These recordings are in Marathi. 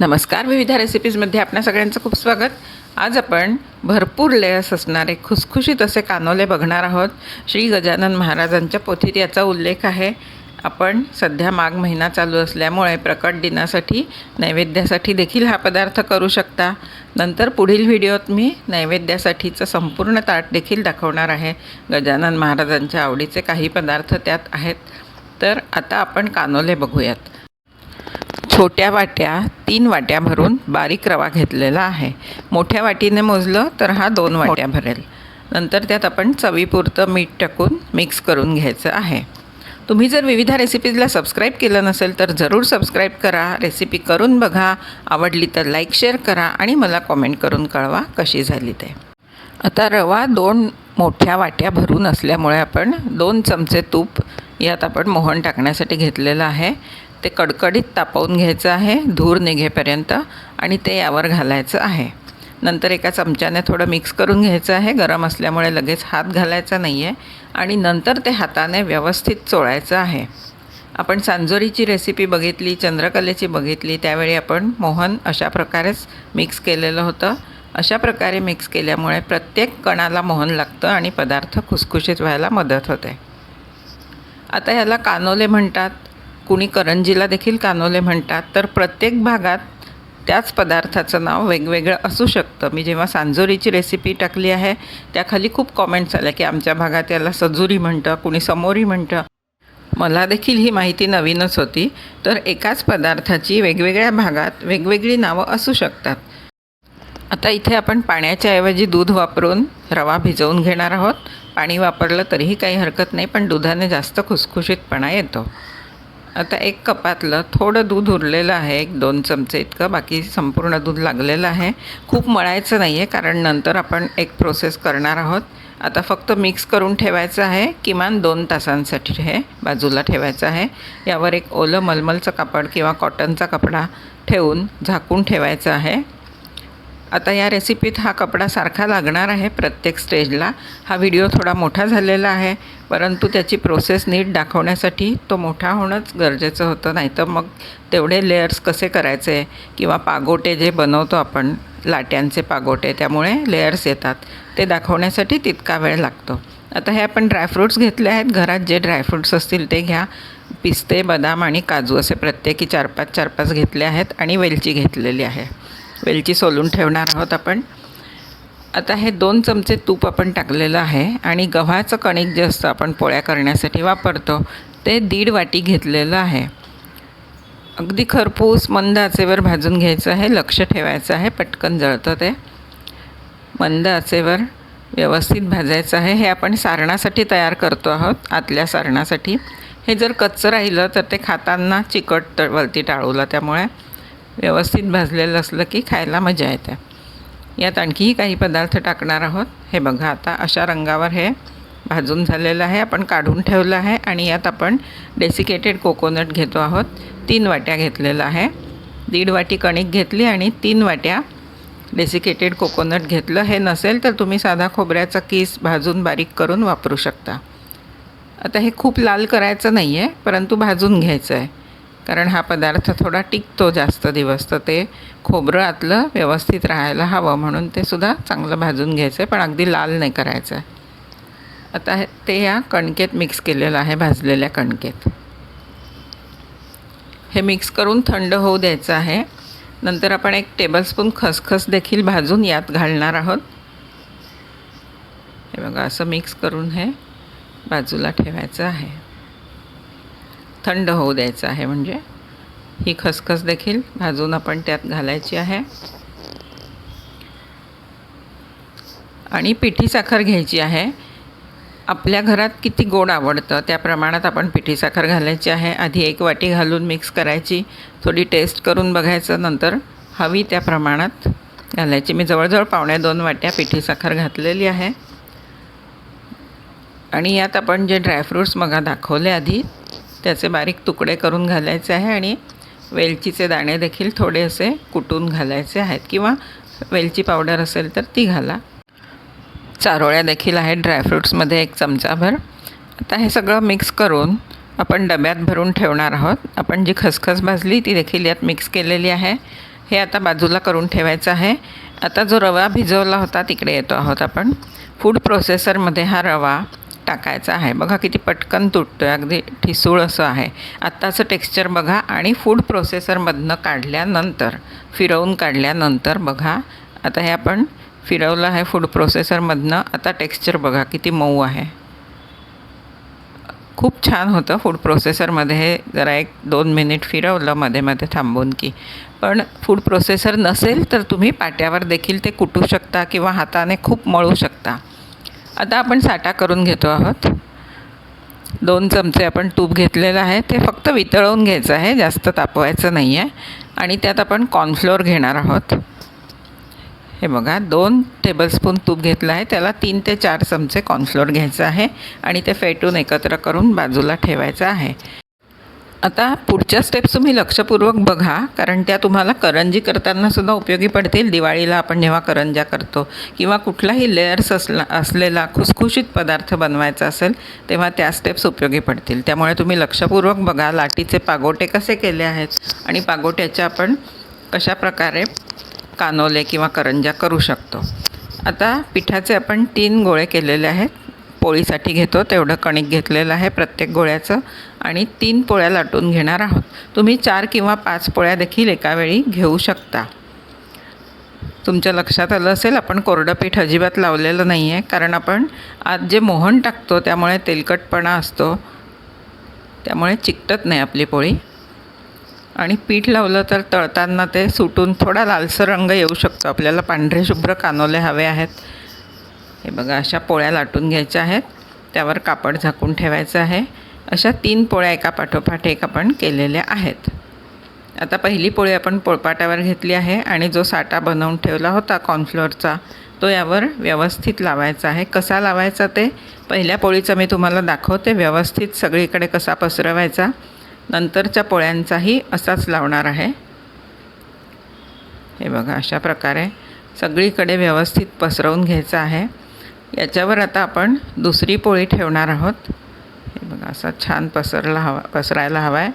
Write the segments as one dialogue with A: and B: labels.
A: नमस्कार. विविध रेसिपीजमध्ये आपल्या सगळ्यांचं खूप स्वागत. आज आपण भरपूर लेयर्स असणारे खुसखुशीत असे कानोले बघणार आहोत. श्री गजानन महाराजांच्या पोथीत याचा उल्लेख आहे. आपण सध्या माघ महिना चालू असल्यामुळे प्रकट दिनासाठी नैवेद्यासाठी देखील हा पदार्थ करू शकता. नंतर पुढील व्हिडिओत मी नैवेद्यासाठीचं संपूर्ण ताट देखील दाखवणार आहे. गजानन महाराजांच्या आवडीचे काही पदार्थ त्यात आहेत. तर आता आपण कानोले बघूयात. छोट्या वाट्या तीन वाट्या भरून बारीक रवा घेतलेला आहे. मोठ्या वाटीने मोजलं तर हा दोन वाट्या भरेल. नंतर त्यात आपण चवीपुरतं मीठ टाकून मिक्स करून घ्यायचं आहे. तुम्ही जर विविध रेसिपीजला सबस्क्राईब केलं नसेल तर जरूर सबस्क्राईब करा रेसिपी करून बघा. आवडली तर लाईक शेअर करा आणि मला कॉमेंट करून कळवा कशी झाली ते. आता रवा दोन मोठ्या वाट्या भरून असल्यामुळे आपण दोन चमचे तूप यात आपण मोहन टाकण्यासाठी घेतलेलं आहे. ते कडकडीत तापवून घ्यायचं आहे धूर निघेपर्यंत आणि ते यावर घालायचं आहे. नंतर एका चमच्याने थोडं मिक्स करून घ्यायचं आहे गरम असल्यामुळे लगेच हात घालायचा नाही आहे आणि नंतर ते हाताने व्यवस्थित चोळायचं आहे. आपण सांजोरीची रेसिपी बघितली चंद्रकलेची बघितली त्यावेळी आपण मोहन अशा प्रकारेच मिक्स केलेलं होतं. अशा प्रकारे मिक्स केल्यामुळे प्रत्येक कणाला मोहन लागतं आणि पदार्थ खुसखुशीत व्हायला मदत होते. आता ह्याला कानोले म्हणतात. कुणी करंजीला देखील कानोले म्हणतात तर प्रत्येक भागात त्याच पदार्थाचं नाव वेगवेगळं असू शकतं. मी जेव्हा सांजोरीची रेसिपी टाकली आहे त्याखाली खूप कॉमेंट्स आल्या की आमच्या भागात याला सजुरी म्हणतं कुणी समोरी म्हणतं. मला देखील ही माहिती नवीनच होती तर एकाच पदार्थाची वेगवेगळ्या भागात वेगवेगळी नावं असू शकतात. आता इथे आपण पाण्याच्या ऐवजी दूध वापरून रवा भिजवून घेणार आहोत. पाणी वापरलं तरीही काही हरकत नाही पण दुधाने जास्त खुसखुशीतपणा येतो. आता एक कपातलं थोडं दूध उरलेलं आहे एक दोन चमचे इतकं बाकी संपूर्ण दूध लागलेलं आहे. खूप मळायचं नाही आहे कारण नंतर आपण एक प्रोसेस करणार आहोत. आता फक्त मिक्स करून ठेवायचं आहे किमान दोन तासांसाठी हे बाजूला ठेवायचं आहे. यावर एक ओलं मलमलचं कापड किंवा कॉटनचा कपडा ठेवून झाकून ठेवायचं आहे. आता या रेसिपीत हा कपडा सारखा लागणार आहे प्रत्येक स्टेजला हा व्हिडिओ थोडा मोठा झालेला आहे परंतु त्याची प्रोसेस नीट दाखवण्यासाठी तो मोठा होणंच गरजेचं होतं. नाहीतर मग तेवढे लेयर्स कसे करायचे किंवा पागोटे जे बनवतो आपण लाट्यांचे पागोटे त्यामुळे लेयर्स येतात. ते दाखवण्यासाठी तितका वेळ लागतो. आता हे आपण ड्रायफ्रूट्स घेतले आहेत. घरात जे ड्रायफ्रूट्स असतील ते घ्या. पिस्ते बदाम आणि काजू असे प्रत्येकी चार पाच चार पाच घेतले आहेत आणि वेलची घेतलेली आहे. वेलची सोलून ठेवणार आहोत आपण. आता हे दोन चमचे तूप आपण टाकलेलं आहे आणि गव्हाचं कणिक जे असतं आपण पोळ्या करण्यासाठी वापरतो ते दीड वाटी घेतलेलं आहे. अगदी खरपूस मंद आचेवर भाजून घ्यायचं आहे लक्ष ठेवायचं आहे पटकन जळतं ते. मंद आचेवर व्यवस्थित भाजायचं आहे. हे आपण सारणासाठी तयार करतो आहोत आतल्या सारणासाठी. हे जर कच्चं राहिलं तर ते खाताना चिकट वरती टाळूला त्यामुळे. व्यवस्थित भाजलेलं असलं की खायला मजा येते. यात आणखीही काही पदार्थ टाकणार आहोत. हे बघा आता अशा रंगावर हे भाजून झालेलं आहे. आपण काढून ठेवलं आहे आणि यात आपण डेसिकेटेड कोकोनट घेतो आहोत. तीन वाट्या घेतलेलं आहे. दीड वाटी कणिक घेतली आणि तीन वाट्या डेसिकेटेड कोकोनट घेतलं. हे नसेल तर तुम्ही साधा खोबऱ्याचा किस भाजून बारीक करून वापरू शकता. आता हे खूप लाल करायचं नाही आहे परंतु भाजून घ्यायचं आहे कारण हा पदार्थ थोडा टिकतो जास्त दिवस तर ते खोबरं आतलं व्यवस्थित राहायला हवं म्हणून ते सुद्धा चांगलं भाजून घ्यायचं आहे पण अगदी लाल नाही करायचं आहे आता हे ते या कणकेत मिक्स केलेलं आहे भाजलेल्या कणकेत. हे मिक्स करून थंड होऊ द्यायचं आहे. नंतर आपण एक टेबलस्पून खसखस देखील भाजून यात घालणार आहोत. हे बघा असं मिक्स करून हे बाजूला ठेवायचं आहे. थंड होऊ द्यायचं आहे म्हणजे. ही खसखस देखील भाजून आपण त्यात घालायची आहे. आणि पिठी साखर घ्यायची आहे. आपल्या घरात किती गोड आवडतं त्या प्रमाणात आपण पिठी साखर घालायची आहे. आधी एक वाटी घालून मिक्स करायची थोडी टेस्ट करून बघायचं नंतर हवी त्या प्रमाणात घालायची. मी जवळजवळ पावणे दोन वाट्या पिठी साखर घातलेली आहे. आणि यात आपण जे ड्रायफ्रूट्स मगा दाखवले आधी त्याचे बारीक तुकडे करून घालायचे आहे आणि वेलचीचे दाणे देखील थोडे असे कुटून घालायचे आहेत. किंवा वेलची पावडर असेल तर ती घाला. चारोळ्या देखील आहेत ड्रायफ्रूट्समध्ये एक चमचाभर. आता हे सगळं मिक्स करून आपण डब्यात भरून ठेवणार आहोत. आपण जी खसखस भाजली ती देखील यात मिक्स केलेली आहे. हे आता बाजूला करून ठेवायचं आहे. आता जो रवा भिजवला होता तिकडे येतो आहोत आपण. फूड प्रोसेसरमध्ये हा रवा टाकायचा आहे. बघा किती पटकन तुटतो आहे अगदी ठिसूळ असं आहे. आत्ताचं टेक्स्चर बघा आणि फूड प्रोसेसरमधनं काढल्यानंतर फिरवून काढल्यानंतर बघा. आता हे आपण फिरवलं आहे फूड प्रोसेसरमधनं आता टेक्स्चर बघा किती मऊ आहे. खूप छान होतं फूड प्रोसेसरमध्ये हे जरा एक दोन मिनिट फिरवलं मध्ये मध्ये थांबून की. पण फूड प्रोसेसर नसेल तर तुम्ही पाट्यावर देखील ते कुटू शकता किंवा हाताने खूप मळू शकता. आता आपण साठा करून घेतो आहोत. दोन चमचे आपण तूप घेतलेलं आहे. ते फक्त वितळवून घ्यायचं आहे. जास्त तापवायचं नाही आहे आणि त्यात आपण कॉर्नफ्लोअर घेणार आहोत. हे बघा दोन टेबलस्पून तूप घेतलं आहे. त्याला तीन ते चार चमचे कॉर्नफ्लोअर घ्यायचं आहे. आणि ते फेटून एकत्र करून बाजूला ठेवायचं आहे. आता पुढच्या स्टेप्स तुम्ही लक्षपूर्वक बघा कारण त्या तुम्हाला करंजी करताना सुद्धा उपयोगी पडतील. दिवाळीला आपण जेव्हा करंजा करतो किंवा कुठलाही लेअर्स असला असलेला खुसखुशीत पदार्थ बनवायचा असेल तेव्हा त्या स्टेप्स उपयोगी पडतील. त्यामुळे तुम्ही लक्षपूर्वक बघा लाटीचे पागोटे कसे केले आहेत आणि पागोट्याच्या आपण कशा प्रकारे कानोले किंवा करंजा करू शकतो. आता पिठाचे आपण तीन गोळे केलेले आहेत. पोळीसाठी घेतो तेवढं कणिक घेतलेलं आहे. प्रत्येक गोळ्याचं आणि तीन पोळ्या लाटून घेणार आहोत. तुम्ही चार किंवा पाच पोळ्या देखील एका वेळी घेऊ शकता. तुमच्या लक्षात आलं असेल आपण कोरडं पीठ अजिबात लावलेलं नाही आहे कारण आपण आज जे मोहन टाकतो त्यामुळे तेलकटपणा असतो. त्यामुळे चिकटत नाही आपली पोळी. आणि पीठ लावलं तर तळताना ते सुटून थोडा लालसर रंग येऊ शकतो. आपल्याला पांढरे शुभ्र कानोले हवे आहेत. हे बघा अशा पोळ्या लाटून घ्यायच्या आहेत. त्यावर कापड झाकून ठेवायचं आहे. अशा तीन पोळ्या एका पाठोपाठ एक आपण केलेल्या आहेत. आता पहिली पोळी आपण पोळपाटावर घेतली आहे आणि जो साठा बनवून ठेवला होता कॉर्नफ्लोअरचा तो यावर व्यवस्थित लावायचा आहे. कसा लावायचा ते? पहिल्या पोळीचा मी तुम्हाला दाखवते. व्यवस्थित सगळीकडे कसा पसरवायचा? नंतरच्या पोळ्यांचाही असाच लावणार आहे. हे बघा अशा प्रकारे सगळीकडे व्यवस्थित पसरवून घ्यायचं आहे. याच्यावर आता आपण दुसरी पोळी ठेवणार आहोत. असा छान पसरला हवा पसरायला हवा आहे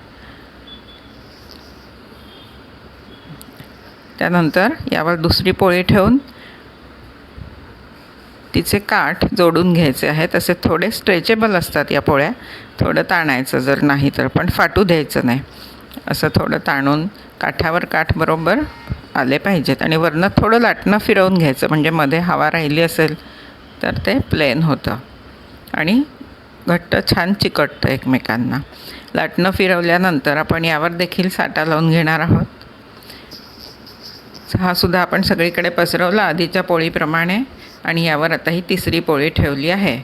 A: त्यानंतर यावर दुसरी पोळी ठेवून तिचे काठ जोडून घ्यायचे आहे तसे थोडे स्ट्रेचेबल असतात या पोळ्या. थोडं ताणायचं जर नाही तर पण फाटू द्यायचं नाही. असं थोडं ताणून काठावर काठ बरोबर आले पाहिजेत आणि वरनं थोडं लाटणं फिरवून घ्यायचं. म्हणजे मध्ये हवा राहिली असेल तर ते प्लेन होतं. आणि घट्ट छान चिकटतं एकमेकांना. लाटणं फिरवल्यानंतर आपण यावर देखील साठा लावून घेणार आहोत. हा सुद्धा आपण सगळीकडे पसरवला आधीच्या पोळीप्रमाणे आणि यावर आता ही तिसरी पोळी ठेवली आहे.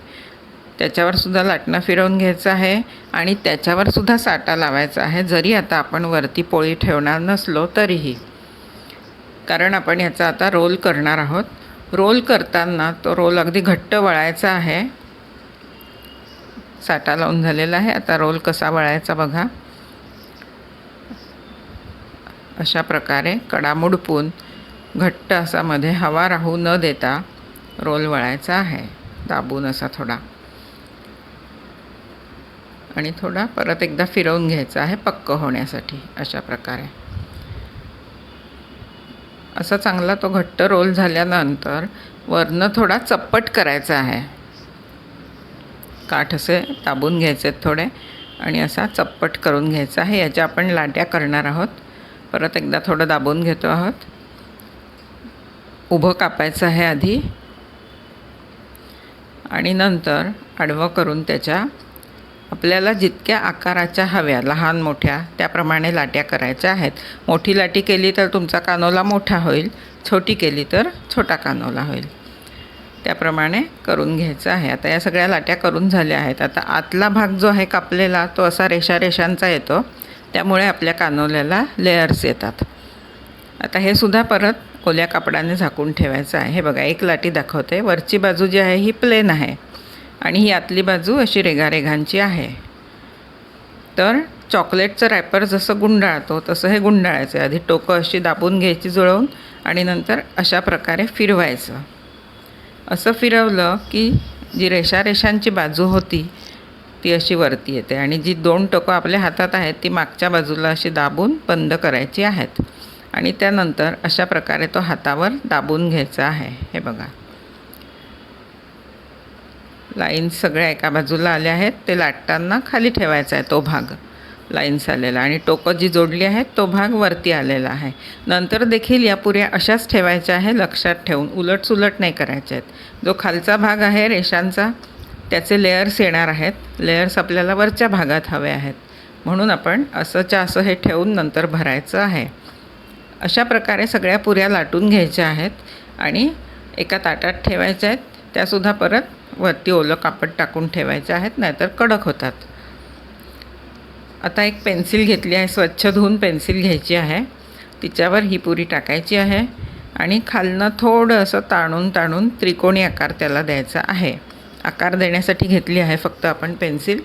A: त्याच्यावर सुद्धा लाटणं फिरवून घ्यायचं आहे आणि त्याच्यावर सुद्धा साठा लावायचा आहे. जरी आता आपण वरती पोळी ठेवणार नसलो तरीही. कारण आपण याचा आता रोल करणार आहोत. रोल करताना तो रोल अगदी घट्ट वळायचा आहे. साठा लावून झालेला आहे. आता रोल कसा वळायचा बघा. अशा प्रकारे कडा मुडपून घट्ट असा मध्ये हवा राहू न देता रोल वळायचा आहे. दाबून असा थोडा. आणि थोडा परत एकदा फिरवून घ्यायचा आहे पक्क होण्यासाठी अशा प्रकारे. असा चांगला तो घट्ट रोल झाल्यानंतर वरनं थोडा चप्पट करायचा आहे. काठ असे दाबून घ्यायचे थोडे आणि असा चप्पट करून घ्यायचा आहे. याच्या आपण लाट्या करणार आहोत. परत एकदा थोडं दाबून घेतो आहोत. उभं कापायचं आहे आधी. आणि नंतर आडवं करून त्याच्या आपल्याला जितक्या आकाराच्या हव्या लहान मोठ्या त्याप्रमाणे लाट्या करायच्या आहेत. मोठी लाटी केली तर तुमचा कानोला मोठा होईल. छोटी केली तर छोटा कानोला होईल. त्याप्रमाणे करून घ्यायचं आहे. आता या सगळ्या लाट्या करून झाल्या आहेत. आता आतला भाग जो आहे कापलेला तो असा रेषा रेषांचा येतो. त्यामुळे आपल्या कानोल्याला लेयर्स येतात. आता हे सुद्धा परत ओल्या कापडाने झाकून ठेवायचं आहे. हे बघा एक लाटी दाखवते. वरची बाजू जी आहे ही प्लेन आहे. आणि ही आतली बाजू अशी रेघारेघांची आहे. तर चॉकलेटचं रॅपर जसं गुंडाळतो तसं हे गुंडाळायचं आधी टोकं अशी दाबून घ्यायची जुळवून आणि नंतर अशा प्रकारे फिरवायचं. असं फिरवलं की जी रेषा रेषांची बाजू होती ती अशी वरती येते. आणि जी दोन टोकं आपल्या हातात आहेत ती मागच्या बाजूला अशी दाबून बंद करायची आहेत. आणि त्यानंतर अशा प्रकारे तो हातावर दाबून घ्यायचा आहे. हे बघा. लाईन्स सगळ्या एका बाजूला आल्या आहेत. ते लाटताना खाली ठेवायचा आहे तो भाग. लाईन्स आलेला आणि टोकं जी जोडली आहेत तो भाग वरती आलेला आहे. नंतर देखील या पुऱ्या अशाच ठेवायच्या आहे लक्षात ठेवून. उलटसुलट नाही करायच्या आहेत. जो खालचा भाग आहे रेषांचा त्याचे लेयर्स येणार आहेत. लेयर्स आपल्याला वरच्या भागात हवे आहेत. म्हणून आपण असंच्या असं हे ठेवून नंतर भरायचं आहे. अशा प्रकारे सगळ्या पुऱ्या लाटून घ्यायच्या आहेत आणि एका ताटात ठेवायच्या आहेत. त्यासुद्धा परत वरती ओलं कापड टाकून ठेवायच्या आहेत नाहीतर कडक होतात. आता एक पेन्सिल घेतली आहे स्वच्छ धुवून पेन्सिल घ्यायची आहे. तिच्यावर ही पुरी टाकायची आहे आणि खालनं थोडं असं ताणून ताणून त्रिकोणी आकार त्याला द्यायचा आहे. आकार देण्यासाठी घेतली आहे फक्त आपण पेन्सिल.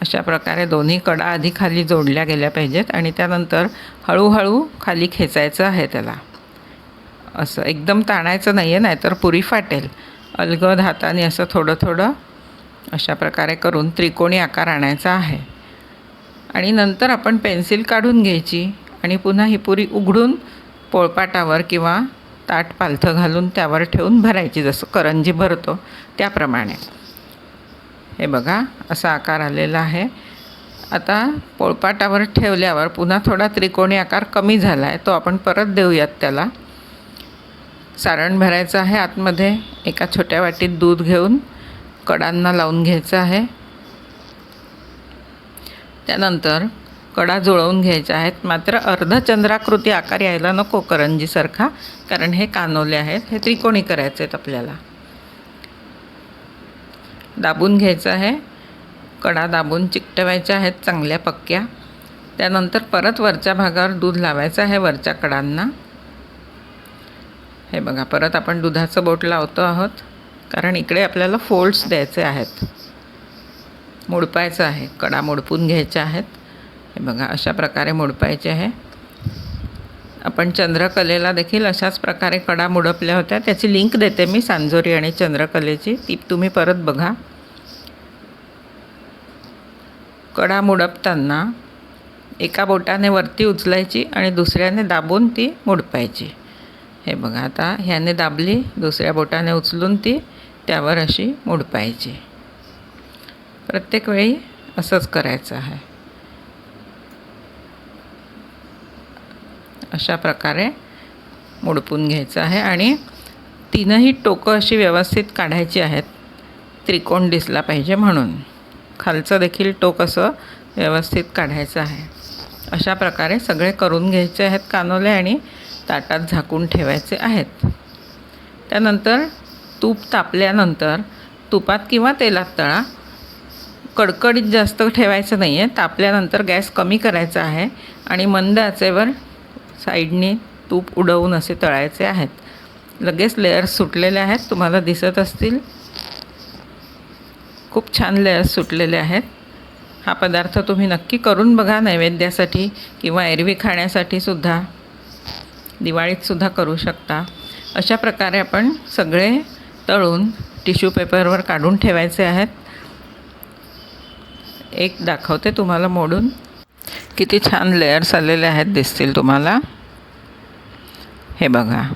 A: अशा प्रकारे दोन्ही कडा आधी खाली जोडल्या गेल्या पाहिजेत आणि त्यानंतर हळूहळू खाली खेचायचं आहे त्याला. असं एकदम ताणायचं नाही आहे नाहीतर पुरी फाटेल. अलगद हाताने असं थोडं थोडं अशा प्रकारे करून त्रिकोणी आकार आणायचा आहे. आणि नंतर आपण पेन्सिल काढून घ्यायची आणि पुन्हा ही पुरी उघडून पोळपाटावर किंवा ताट पालथं घालून त्यावर ठेवून भरायची जसं करंजी भरतो त्याप्रमाणे. हे बघा असा आकार आलेला आहे. आता पोळपाटावर ठेवल्यावर पुन्हा थोडा त्रिकोणी आकार कमी झाला आहे तो आपण परत देऊयात त्याला. सारण भरायचं आहे आतमध्ये एका छोट्या वाटीत दूध घेऊन. कडांना लावून घ्यायचं आहे. त्यानंतर कडा जुळवून घ्यायच्या आहेत मात्र अर्धचंद्राकृती आकार यायला नको करंजीसारखा कारण हे कानोले आहेत. हे त्रिकोणी करायचे आहेत आपल्याला. दाबून घ्यायचं आहे. कडा दाबून चिकटवायच्या आहेत चांगल्या पक्क्या. त्यानंतर परत वरच्या भागावर दूध लावायचं आहे वरच्या कडांना. हे बघा परत आपण दुधाचं बोट लावतो आहोत. कारण इकडे आपल्याला फोल्ड्स द्यायचे आहेत. मोडपायचं आहे. कडा मोडपून घ्यायच्या आहेत. हे बघा अशा प्रकारे मोडपायचे आहे. आपण चंद्रकलेला देखील अशाच प्रकारे कडा मुडपल्या होत्या. त्याची लिंक देते मी सांजोरी आणि चंद्रकलेची. ती तुम्ही परत बघा. कडा मुडपताना एका बोटाने वरती उचलायची आणि दुसऱ्याने दाबून ती मुडपायची. हे बघा आता ह्याने दाबली दुसऱ्या बोटाने उचलून ती त्यावर अशी मुडपायची प्रत्येक वेळी असंच करायचं आहे. अशा प्रकारे मुडपून घ्यायचं आहे आणि तीनही टोकं अशी व्यवस्थित काढायची आहेत. त्रिकोण दिसला पाहिजे म्हणून. खालचं देखील टोक असं व्यवस्थित काढायचं आहे. अशा प्रकारे सगळे करून घ्यायचे आहेत कानोले आणि ताटात झाकून ठेवायचे आहेत. त्यानंतर तूप तापल्यानंतर तुपात किंवा तेलात तळा. कडकडीत जास्त ठेवायचं नाही आहे तापल्यानंतर गॅस कमी करायचा आहे आणि मंद आचेवर साईडने तूप उडवून असे तळायचे आहेत. लगेच लेयर्स सुटलेले आहेत. तुम्हाला दिसत असतील. खूप छान लेयर्स सुटलेले आहेत. हा पदार्थ तुम्ही नक्की करून बघा नैवेद्यासाठी किंवा एरवी खाण्यासाठी सुद्धा. दिवाळीतसुद्धा करू शकता. अशा प्रकारे आपण सगळे तळून टिश्यू पेपरवर काढून ठेवायचे आहेत. एक दाखवते तुम्हाला मोडून. किती छान लेयर्स आलेले आहेत दिसतील तुम्हाला. हे बघा.